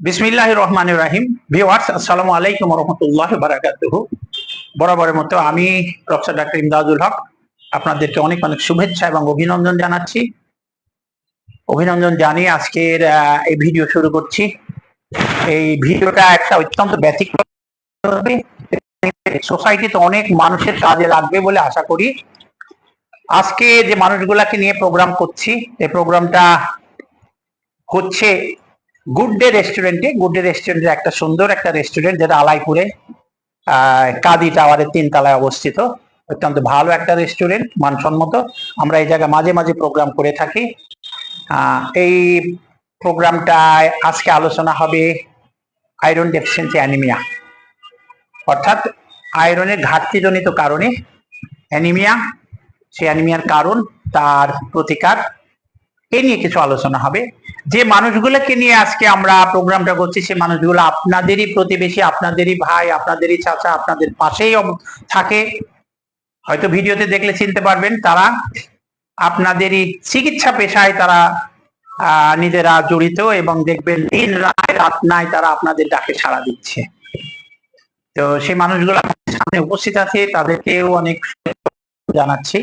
বিসমিল্লাহ রহমান রাহিম ভিওয়ার্স আসসালামু আলাইকুম রহমতুল্লাহ বারাকাতুহ বরাবরের মতো আমি প্রফেসর ডাক্তার ইমদাদুল হক আপনাদেরকে অনেক অনেক শুভেচ্ছা এবং অভিনন্দন জানাচ্ছি। অভিনন্দন জানিয়ে আজকের এই ভিডিও শুরু করছি। এই ভিডিওটা একটা অত্যন্ত ব্যতিক্রম সোসাইটিতে অনেক মানুষের কাজে লাগবে বলে আশা করি। আজকে যে মানুষগুলাকে নিয়ে প্রোগ্রাম করছি, এই প্রোগ্রামটা হচ্ছে গুড ডে রেস্টুরেন্টে গুড ডে রেস্টুরেন্টের একটা সুন্দর একটা রেস্টুরেন্ট যেটা আলাইপুরে কাদি টাওয়ারের তিন তলায় অবস্থিত। অত্যন্ত ভালো একটা রেস্টুরেন্ট মানসম্মত। আমরা এই জায়গায় মাঝে মাঝে প্রোগ্রাম করে থাকি। এই প্রোগ্রামটায় আজকে আলোচনা হবে আয়রন ডেফিসিয়েন্সি অ্যানিমিয়া অর্থাৎ আয়রনের ঘাটতিজনিত কারণে অ্যানিমিয়া সে অ্যানিমিয়ার কারণ, তার প্রতিকার। এ নিয়ে কিছু আলোচনা হবে। যে মানুষগুলোকে নিয়ে আজকে আমরা প্রোগ্রামটা করছি, সে মানুষগুলো আপনাদেরই প্রতিবেশী, আপনাদেরই ভাই, আপনাদেরই চাচা, আপনাদের পাশেই থাকে। হয়তো ভিডিওতে দেখলে চিনতে পারবেন, তারা আপনাদেরই চিকিৎসা পেশায় তারা নিজেরা জড়িত এবং দেখবেন দিন রায় রাত নাই তারা আপনাদের ডাকে সাড়া দিচ্ছে। তো সেই মানুষগুলো সামনে উপস্থিত আছে, তাদেরকেও অনেক জানাচ্ছি।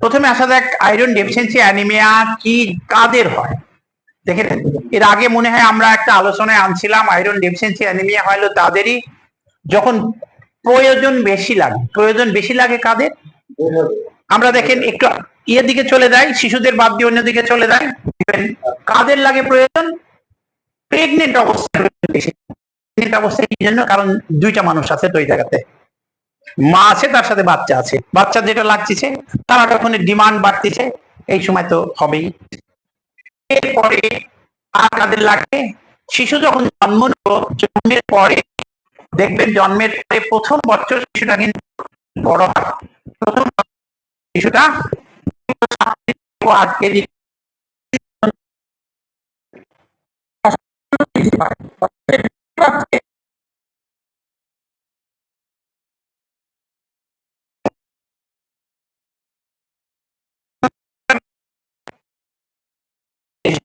প্রথমে আসা যাক আয়রন ডেফিসিয়েন্সি অ্যানিমিয়া কি কাদের হয়। দেখেন এর আগে মনে হয় আমরা একটা আলোচনায় আনছিলাম আয়রন ডেফিসিয়েন্সি অ্যানিমিয়া হলো তাদেরই যখন প্রয়োজন বেশি লাগে। প্রয়োজন বেশি লাগে কাদের? আমরা দেখেন একটু ইয়ের দিকে চলে যাই, শিশুদের বাদ দিয়ে অন্য দিকে চলে যাই। কাদের লাগে প্রয়োজন? প্রেগনেন্ট অবস্থায় বেশি। প্রেগনেন্ট অবস্থায় কি জন্য? কারণ দুইটা মানুষ আছে তো ওই জায়গাতে। মা আছে, তার সাথে বাচ্চা আছে। বাচ্চা যেটা লাগতেছে, তার যখন ডিমান্ড বাড়তেছে, এই সময় তো হবেই। এরপরে আর কাদের লাগে শিশু যখন জন্ম জন্মের পরে দেখবেন, জন্মের পরে প্রথম বছর শিশুটা কিন্তু বড় হয়। প্রথম শিশুটা আট কেজি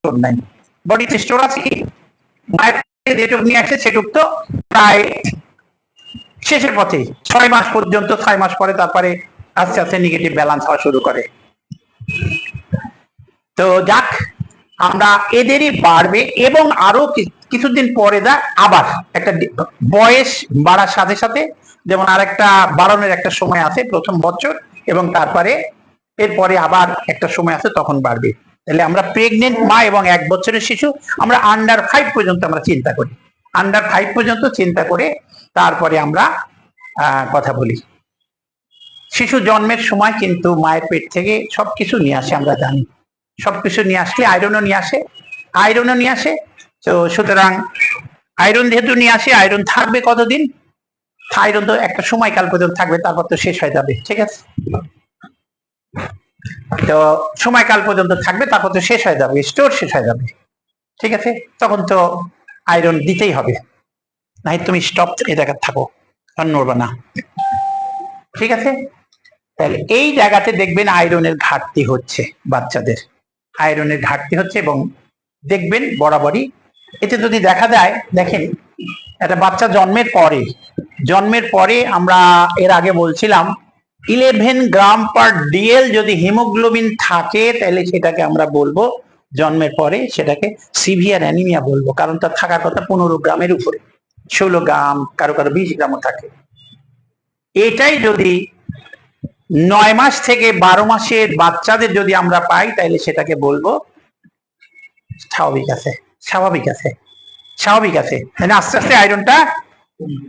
স্টোর নাই স্টোর আছে কি? যেটুক নিয়ে সেটুক তো প্রায় শেষের পথে। ছয় মাস পর্যন্ত, ছয় মাস পরে তারপরে আস্তে আস্তে নেগেটিভ ব্যালেন্স হওয়া শুরু করে। তো যাক, আমরা এদেরই বাড়বে এবং আরও কিছুদিন পরে দা আবার একটা বয়স বাড়ার সাথে সাথে যেমন আরেকটা বাড়ানোর একটা সময় আছে প্রথম বছর এবং তারপরে এরপরে আবার একটা সময় আছে তখন বাড়বে। তাহলে আমরা প্রেগনেন্ট মা এবং এক বছরের শিশু, আমরা আন্ডার ফাইভ পর্যন্ত আমরা চিন্তা করি। আন্ডার ফাইভ পর্যন্ত চিন্তা করে তারপরে আমরা কথা বলি। শিশু জন্মের সময় কিন্তু মায়ের পেট থেকে সবকিছু নিয়ে আসে, আমরা জানি। সবকিছু নিয়ে আসলে আয়রনও নিয়ে আসে। আয়রনও নিয়ে আসে। তো সুতরাং আয়রন যেহেতু নিয়ে আসে আয়রন থাকবে কতদিন? আয়রন তো একটা সময়কাল পর্যন্ত থাকবে, তারপর তো শেষ হয়ে যাবে, ঠিক আছে? তো সময়কাল পর্যন্ত থাকবে, তারপর তো শেষ হয়ে যাবে স্টোর শেষ হয়ে যাবে। ঠিক আছে? তখন তো আয়রন দিতেই হবে। নাই তুমি স্টপ এই জায়গায় থাকো, আর নড়বা না। ঠিক আছে? তাহলে এই জায়গাতে দেখবেন আয়রনের ঘাটতি হচ্ছে বাচ্চাদের। আয়রনের ঘাটতি হচ্ছে এবং দেখবেন বরাবরই। এতে যদি দেখা যায়, দেখেন, একটা বাচ্চা জন্মের পরে জন্মের পরে আমরা এর আগে বলছিলাম ইলেভেন গ্রাম পার ডিএল যদি হিমোগ্লোবিন থাকে, তাহলে সেটাকে আমরা বলব জন্মের পরে সেটাকে সিভিয়ার অ্যানিমিয়া বলব, কারণ তার থাকার কথা পনেরো গ্রামের উপরে, ষোলো গ্রাম, কারও কারও বিশ গ্রামও থাকে। এটাই যদি নয় মাস থেকে বারো মাসের বাচ্চাদের যদি আমরা পাই, তাহলে সেটাকে বলব স্বাভাবিক আছে স্বাভাবিক আছে স্বাভাবিক আছে। আস্তে আস্তে আয়রনটা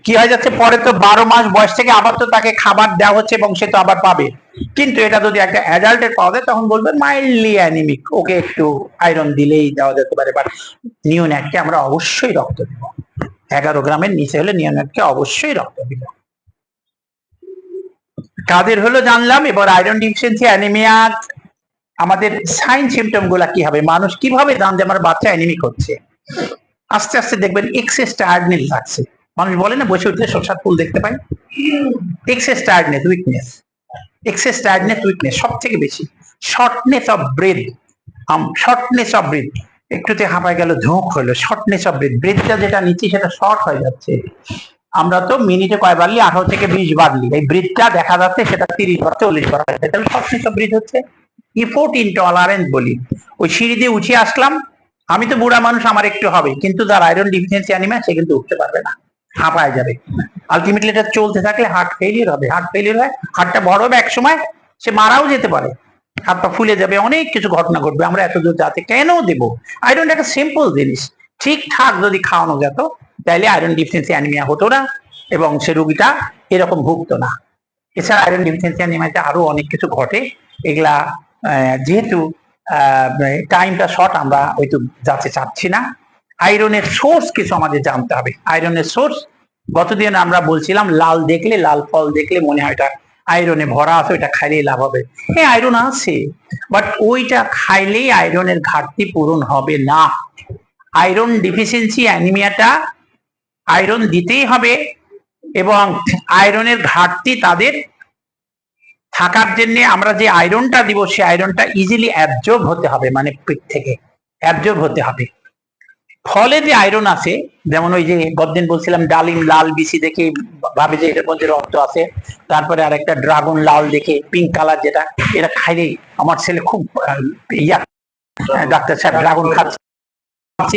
কি হয়ে যাচ্ছে? পরে তো বারো মাস বয়স থেকে আবার তো তাকে খাবার দেওয়া হচ্ছে এবং সে তো আবার পাবে। কিন্তু এটা যদি একটা অ্যাডাল্টের পাওয়া যায়, তখন বলবেন মাইল্ডলি অ্যানিমিক ওকে একটু আয়রন দিলেই দেওয়া যেতে পারে। বাট নিওন্যাটকে আমরা অবশ্যই রক্ত দেব। এগারো গ্রামের নিচে হলে নিওন্যাটকে অবশ্যই রক্ত দিব। কাদের হলো জানলাম? এবার আয়রন ডিফিসিয়েন্সি অ্যানিমিয়া আমাদের সাইন সিমটমগুলা কি হবে? মানুষ কীভাবে জানবে আমার বাচ্চা অ্যানিমিক হচ্ছে? আস্তে আস্তে দেখবেন এক্সেস টায়ার্ডনেস লাগছে মানুষ বলে না, বসে উঠলে সরষার ফুল দেখতে পাই। Excess tiredness weakness excess tiredness weakness সব থেকে বেশি shortness of breath shortness of breath একটুতে হাঁপায় গেল, ধোঁক হলো। শর্টনেস অফ ব্রিথ ব্রিথটা যেটা নিচ্ছি সেটা শর্ট হয়ে যাচ্ছে। আমরা তো মিনিটে কয় বাড়লি আঠারো থেকে বিশ বাড়লি এই ব্রিথটা দেখা যাচ্ছে, সেটা তিরিশ বার, চল্লিশ বার হয়ে যাচ্ছে। শর্টনেস অফ ব্রিথ হচ্ছে। ইফোর্ট ইন ইনটলারেন্স বলি। ওই সিঁড়ি দিয়ে উঠে আসলাম। আমি তো বুড়া মানুষ, আমার একটু হবে। কিন্তু যার আয়রন ডিফিসিয়েন্সি অ্যানিমা সে কিন্তু উঠতে পারবে না। হাঁপায় যাবে। আলটিমেটলি এটা চলতে থাকলে হার্ট ফেলিয়ার হবে। হার্ট ফেলিয়ার হয় হার্টটা বড় হবে এক সময় সে মারাও যেতে পারে। হাত পা ফুলে যাবে, অনেক কিছু ঘটনা ঘটবে। আমরা এত দূর যাতে কেন দেব? আয়রন একটা সিম্পল জিনিস। ঠিকঠাক যদি খাওয়ানো যেত তাহলে আয়রন ডিফিসিয়েন্সি অ্যানিমিয়া হতো না এবং সে রুগীটা এরকম ভুগতো না। এছাড়া আয়রন ডিফিসিয়েন্সি অ্যানিমিয়াতে আরও অনেক কিছু ঘটে। এগুলা যেহেতু টাইমটা শর্ট আমরা হয়তো যাতে চাচ্ছি না। আয়রনের সোর্স কিছু আমাদের জানতে হবে। আয়রনের সোর্স গতদিন আমরা বলছিলাম, লাল দেখলে লাল ফল দেখলে মনে হয় এটা আয়রনে ভরা আছে, ওইটা খাইলেই লাভ হবে। হ্যাঁ আয়রন আছে বাট ওইটা খাইলেই আয়রনের ঘাটতি পূরণ হবে না। আয়রন ডিফিসিয়েন্সি অ্যানিমিয়াটা আয়রন দিতেই হবে, এবং আয়রনের ঘাটতি তাদের থাকার জন্য আমরা যে আয়রনটা দিব সেই আয়রনটা ইজিলি অ্যাবজর্ব হতে হবে মানে পেট থেকে অ্যাবজর্ব হতে হবে। ফলে যে আয়রন আছে, যেমন ওই যে গদ্দিন বলছিলাম, ডালিম লাল বিসি দেখে ভাবে যে এর মধ্যে রক্ত আছে। তারপরে আরেকটা ড্রাগন লাল দেখে পিঙ্ক কালার যেটা, এটা খাইলেই আমার ছেলে খুব ইয়া ডাক্তার সাহেব ড্রাগন খাচ্ছে।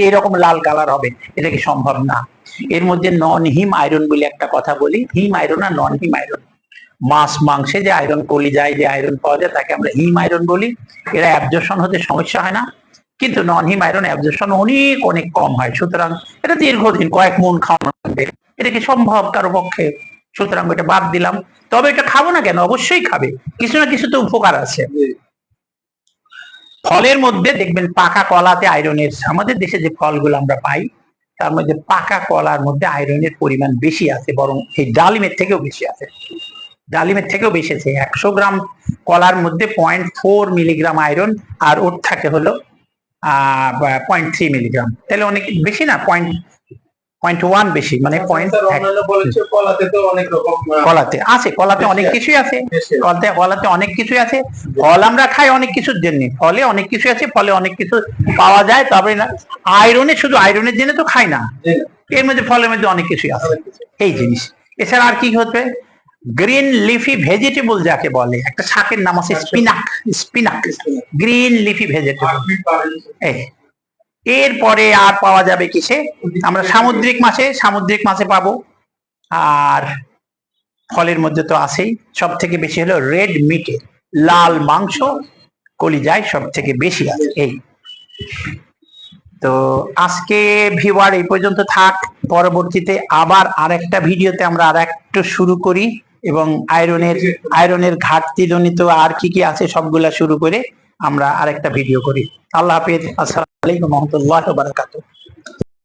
এরকম লাল কালার হবে, এটা কি সম্ভব না? এর মধ্যে নন হিম আয়রন বলে একটা কথা বলি। হিম আয়রন আর নন হিম আয়রন মাছ, মাংসে যে আয়রন কলি যায় যে আয়রন পাওয়া যায়, তাকে আমরা হিম আয়রন বলি। এরা অ্যাবজর্শন হতে সমস্যা হয় না। কিন্তু নন হিম আয়রন অ্যাবজর্শন অনেক অনেক কম হয়। সুতরাং এটা দীর্ঘদিন কয়েক মন খাওয়ানো লাগবে। এটা কি সম্ভব? কারও পক্ষে। সুতরাং এটা বাদ দিলাম। তবে এটা খাব না কেন? অবশ্যই খাবে। কিছু না কিছু তো উপকার আছে। ফলের মধ্যে দেখবেন পাকা কলাতে আয়রনের আমাদের দেশে যে ফলগুলো আমরা পাই তার মধ্যে পাকা কলার মধ্যে আয়রনের পরিমাণ বেশি আছে বরং এই ডালিমের থেকেও বেশি আছে। ডালিমের থেকেও বেশি আছে। একশো গ্রাম কলার মধ্যে পয়েন্ট ফোর মিলিগ্রাম আয়রন আর ওর থাকে হলো পয়েন্ট থ্রি মিলিগ্রাম তাহলে অনেক বেশি না? পয়েন্ট পয়েন্ট ওয়ান বেশি মানে পয়েন্ট বলেছে কলাতে তো অনেক রকম কলাতে আছে কলাতে অনেক কিছুই আছে কলাতে কলাতে অনেক কিছুই আছে। ফল আমরা খাই অনেক কিছুর জন্য ফলে অনেক কিছু আছে ফলে অনেক কিছু পাওয়া যায় তবে না আয়রনে শুধু আয়রনের জন্য তো খাই না। এর মধ্যে ফলের মধ্যে অনেক কিছুই আছে। এই জিনিস। এছাড়া আর কি হচ্ছে গ্রিন লিফি ভেজিটেবল যাকে বলে একটা শাকের নাম আছে spinach spinach green leafy vegetable এরপরে আর পাওয়া যাবে কিসে? আমরা সামুদ্রিক মাছে সামুদ্রিক মাছে পাবো। আর ফলের মধ্যে তো আছেই। সব থেকে বেশি হলো রেড মিটে লাল মাংস কলিজায় সব থেকে বেশি আছে। এই। তো আজকে ভিউয়ার এই পর্যন্ত থাক। পরবর্তীতে আবার আরেকটা ভিডিওতে আমরা আর একটু শুরু করি। এবং আয়রনের আয়রনের ঘাটতি জনিত আর কি কি আছে সবগুলা শুরু করে আমরা আরেকটা ভিডিও করি। আল্লাহ হাফিজ। আসসালামু আলাইকুম রহমতুল্লাহ বারাকাতুহ।